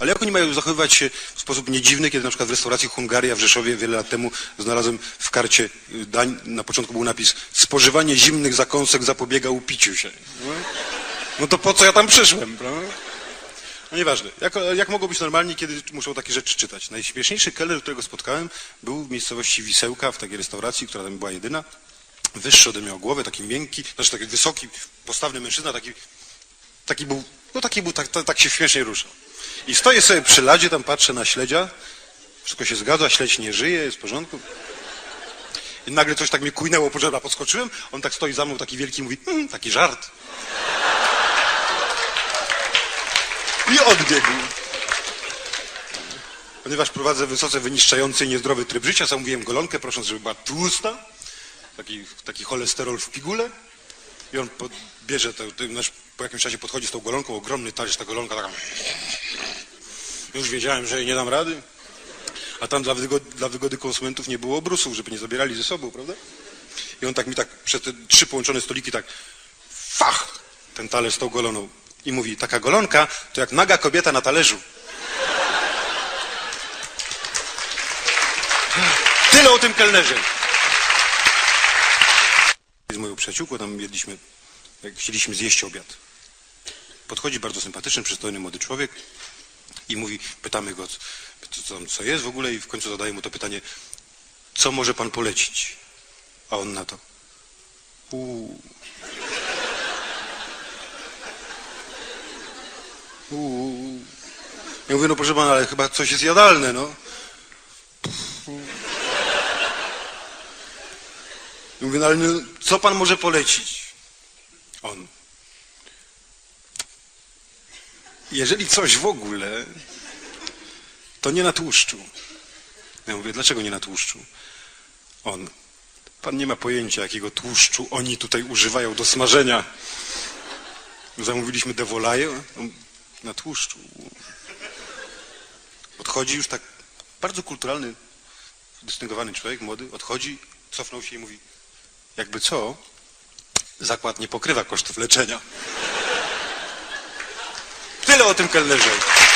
Ale jak oni mają zachowywać się w sposób niedziwny, kiedy na przykład w restauracji Hungaria w Rzeszowie wiele lat temu znalazłem w karcie y, dań, na początku był napis spożywanie zimnych zakąsek zapobiega upiciu się. No, no to po co ja tam przyszłem, prawda? No nieważne. Jak, jak mogą być normalni, kiedy muszą takie rzeczy czytać? Najśmieszniejszy kelner, którego spotkałem, był w miejscowości Wisełka, w takiej restauracji, która tam była jedyna. Wyższy ode mnie o głowę, taki miękki, znaczy taki wysoki, postawny mężczyzna, taki, taki był, no taki był, tak, tak, tak się śmiesznie ruszał. I stoję sobie przy ladzie, tam patrzę na śledzia, wszystko się zgadza, śledź nie żyje, jest w porządku. I nagle coś tak mnie kujnęło, po żebra podskoczyłem, on tak stoi za mną, taki wielki, mówi, mm, taki żart. I odbiegł. Ponieważ prowadzę wysoce wyniszczający i niezdrowy tryb życia, zamówiłem golonkę, prosząc, żeby była tłusta, taki, taki cholesterol w pigule. I on bierze, to, to, po jakimś czasie podchodzi z tą golonką, ogromny talerz, ta golonka taka... Już wiedziałem, że nie dam rady. A tam dla wygody, dla wygody konsumentów nie było obrusów, żeby nie zabierali ze sobą, prawda? I on tak mi tak przez te trzy połączone stoliki tak fach ten talerz z tą goloną. I mówi, taka golonka to jak naga kobieta na talerzu. Tyle o tym kelnerze. Z moją przyjaciółką tam jedliśmy, jak chcieliśmy zjeść obiad. Podchodzi bardzo sympatyczny, przystojny młody człowiek i mówi, pytamy go, co, co, jest w ogóle i w końcu zadaje mu to pytanie, co może pan polecić? A on na to, uuu. Uuu. Ja mówię, no proszę pana, ale chyba coś jest jadalne, no. Ja mówię, no ale no, co pan może polecić? On. Jeżeli coś w ogóle, to nie na tłuszczu. Ja mówię, dlaczego nie na tłuszczu? On. Pan nie ma pojęcia, jakiego tłuszczu oni tutaj używają do smażenia. Zamówiliśmy devolaje na tłuszczu. Odchodzi już tak bardzo kulturalny, dystyngowany człowiek, młody, odchodzi, cofnął się i mówi, jakby co, zakład nie pokrywa kosztów leczenia. Tyle o tym kelnerze.